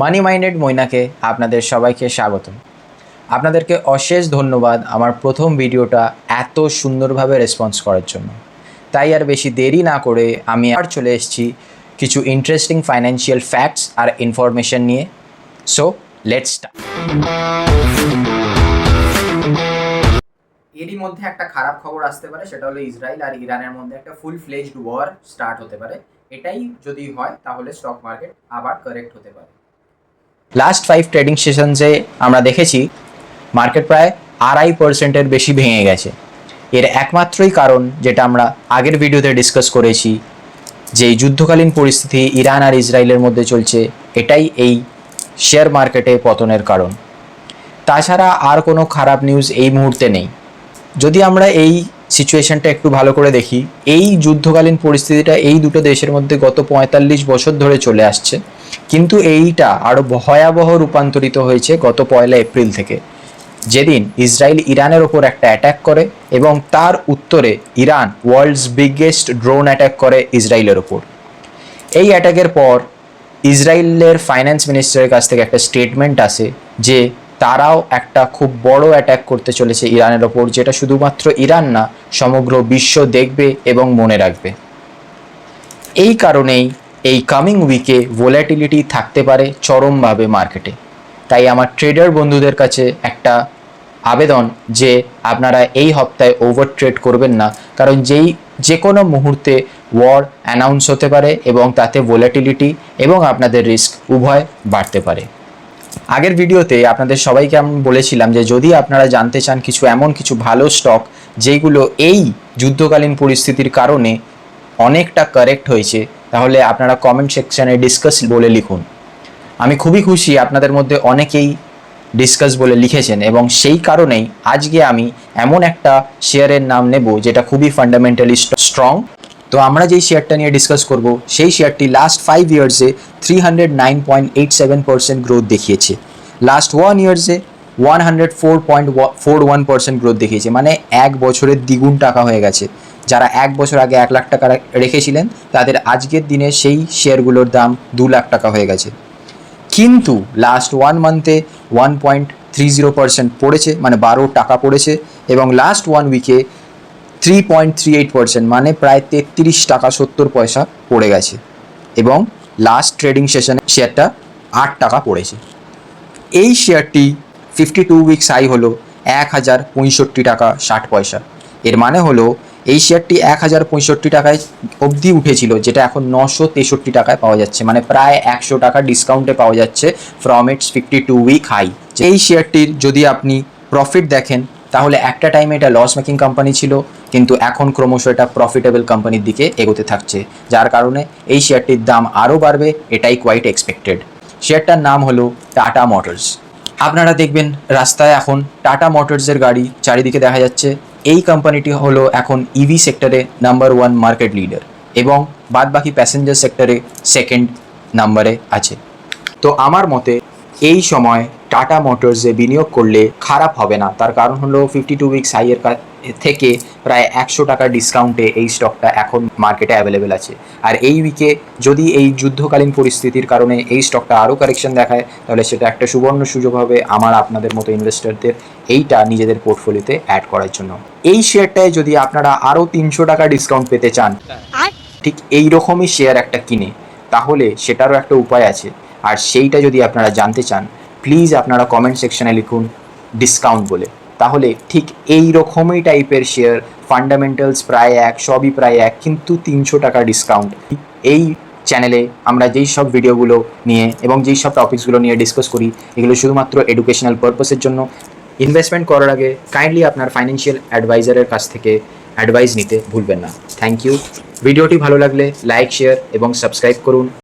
মানি minded মৈনাকে আপনাদের সবাইকে স্বাগত আপনাদেরকে অশেষ ধন্যবাদ আমার প্রথম ভিডিওটা এত সুন্দরভাবে রেসপন্স করার জন্য। তাই আর বেশি দেরি না করে আমি আর চলে এসেছি কিছু ইন্টারেস্টিং ফাইন্যান্সিয়াল ফ্যাক্টস আর ইনফরমেশন নিয়ে। সো লেটস স্টার্ট এরই মধ্যে একটা খারাপ খবর আসতে পারে, সেটা হলো ইসরায়েল আর ইরানের মধ্যে একটা ফুল ফ্লেজড ওয়ার স্টার্ট হতে পারে। এটাই যদি হয়, তাহলে স্টক মার্কেট আবার কারেক্ট হতে পারে। লাস্ট ফাইভ ট্রেডিং সেশনসে আমরা দেখেছি মার্কেট প্রায় আড়াই পার্সেন্টের বেশি ভেঙে গেছে। এর একমাত্রই কারণ যেটা আমরা আগের ভিডিওতে ডিসকাস করেছি, যে যুদ্ধকালীন পরিস্থিতি ইরান আর ইসরায়েলের মধ্যে চলছে, এটাই এই শেয়ার মার্কেটে পতনের কারণ। তাছাড়া আর কোনো খারাপ নিউজ এই মুহূর্তে নেই। যদি আমরা এই সিচুয়েশনটা একটু ভালো করে দেখি, এই যুদ্ধকালীন পরিস্থিতিটা এই দুটো দেশের মধ্যে গত পঁয়তাল্লিশ বছর ধরে চলে আসছে। কিন্তু এইটা আরও ভয়াবহ রূপান্তরিত হয়েছে গত পয়লা এপ্রিল থেকে। যেদিন ইসরায়েল ইরানের ওপর একটা অ্যাটাক করে এবং তার উত্তরে Iran world's biggest drone attack করে ইসরায়েলের ওপর। এই অ্যাটাকের পর ইসরায়েলের ফাইন্যান্স মিনিস্টারের কাছ থেকে একটা স্টেটমেন্ট আসে যে তারাও একটা খুব বড় অ্যাটাক করতে চলেছে ইরানের ওপর, যেটা শুধুমাত্র ইরান না, সমগ্র বিশ্ব দেখবে এবং মনে রাখবে। এই কারণেই এই কামিং উইকে ভোলাটিলিটি থাকতে পারে চরমভাবে মার্কেটে তাই আমার ট্রেডার বন্ধুদের কাছে একটা আবেদন যে আপনারা এই হপ্তায় ওভার ট্রেড করবেন না, কারণ যেই যে কোনো মুহূর্তে ওয়ার অ্যানাউন্স হতে পারে এবং তাতে ভোলাটিলিটি এবং আপনাদের রিস্ক উভয় বাড়তে পারে। আগের ভিডিওতে আপনাদের সবাইকে আমি বলেছিলাম যে যদি আপনারা জানতে চান কিছু এমন কিছু ভালো স্টক যেগুলো এই যুদ্ধকালীন পরিস্থিতির কারণে অনেকটা কারেক্ট হয়েছে তাহলে আপনারা কমেন্ট সেকশানে ডিসকাস বলে লিখুন। আমি খুবই খুশি আপনাদের মধ্যে অনেকেই ডিসকাস বলে লিখেছেন এবং সেই কারণেই আজকে আমি এমন একটা শেয়ারের নাম নেব যেটা খুবই ফান্ডামেন্টালি স্ট্রং তো আমরা যেই শেয়ারটা নিয়ে ডিসকাস করব, সেই শেয়ারটি last five ইয়ার্সে three hundred nine point eight seven percent growth দেখিয়েছে। Last one ইয়ার্সে one hundred four point four one percent growth দেখিয়েছে। মানে এক বছরের দ্বিগুণ টাকা হয়ে গেছে। যারা এক বছর আগে এক লাখ টাকা রেখেছিলেন, তাদের আজকের দিনে সেই শেয়ারগুলোর দাম দু লাখ টাকা হয়ে গেছে। কিন্তু last one মান্থে one point three zero percent পড়েছে মানে বারো টাকা পড়েছে, এবং লাস্ট ওয়ান উইকে three point three eight percent মানে প্রায় তেত্রিশ টাকা সত্তর পয়সা পড়ে গেছে। এবং লাস্ট ট্রেডিং সেশনে শেয়ারটা আট টাকা পড়েছে। এই শেয়ারটি ফিফটি টু উইকস হাই হলো এক হাজার পঁয়ষট্টি টাকা ষাট পয়সা। এর মানে হলো এই শেয়ারটি এক হাজার পঁয়ষট্টি টাকায় অবধি উঠেছিল, যেটা এখন নশো তেষট্টি টাকায় পাওয়া যাচ্ছে মানে প্রায় একশো টাকা ডিসকাউন্টে পাওয়া যাচ্ছে from its fifty two week high এই শেয়ারটির যদি আপনি প্রফিট দেখেন, তাহলে একটা টাইমে এটা লস মেকিং কোম্পানি ছিল, কিন্তু এখন ক্রমশ এটা প্রফিটেবল কোম্পানির দিকে এগোতে থাকছে, যার কারণে এই শেয়ারটির দাম আরও বাড়বে, এটাই কোয়াইট এক্সপেক্টেড শেয়ারটার নাম হলো টাটা মোটরস আপনারা দেখবেন রাস্তায় এখন টাটা মোটরসের গাড়ি চারিদিকে দেখা যাচ্ছে। এই কোম্পানিটি হলো এখন ইভি সেক্টরে নাম্বার ওয়ান মার্কেট লিডার এবং বাদ বাকি প্যাসেঞ্জার সেক্টরে সেকেন্ড নাম্বারে আছে। তো আমার মতে এই সময় টাটা মোটরসে বিনিয়োগ করলে খারাপ হবে না। তার কারণ হলো ফিফটি টু উইকস হাইয়ের থেকে প্রায় একশো টাকা ডিসকাউন্টে এই স্টকটা এখন মার্কেটে অ্যাভেলেবেল আছে। আর এই উইকে যদি এই যুদ্ধকালীন পরিস্থিতির কারণে এই স্টকটা আরও কারেকশন দেখায় তাহলে সেটা একটা সুবর্ণ সুযোগ হবে আমার আপনাদের মতো ইনভেস্টারদের এইটা নিজেদের পোর্টফোলিওতে অ্যাড করার জন্য। এই শেয়ারটায় যদি আপনারা আরও তিনশো টাকা ডিসকাউন্ট পেতে চান ঠিক এই রকমই শেয়ার একটা কিনে তাহলে সেটারও একটা উপায় আছে। আর সেইটা যদি আপনারা জানতে চান প্লিজ আপনারা কমেন্ট সেকশনে লিখুন ডিসকাউন্ট বলে। তাহলে ঠিক এই রকমই টাইপের শেয়ার ফান্ডামেন্টালস প্রায় এক, সবই প্রায় এক, কিন্তু তিনশো টাকা ডিসকাউন্ট এই চ্যানেলে আমরা যেই সব ভিডিওগুলো নিয়ে এবং যেই সব টপিকসগুলো নিয়ে ডিসকাস করি, এগুলো শুধুমাত্র এডুকেশনাল পারপাসের জন্য। ইনভেস্টমেন্ট করার আগে কাইন্ডলি আপনার ফাইন্যান্সিয়াল অ্যাডভাইজারের কাছ থেকে অ্যাডভাইস নিতে ভুলবেন না। থ্যাংক ইউ ভিডিওটি ভালো লাগলে লাইক শেয়ার এবং সাবস্ক্রাইব করুন।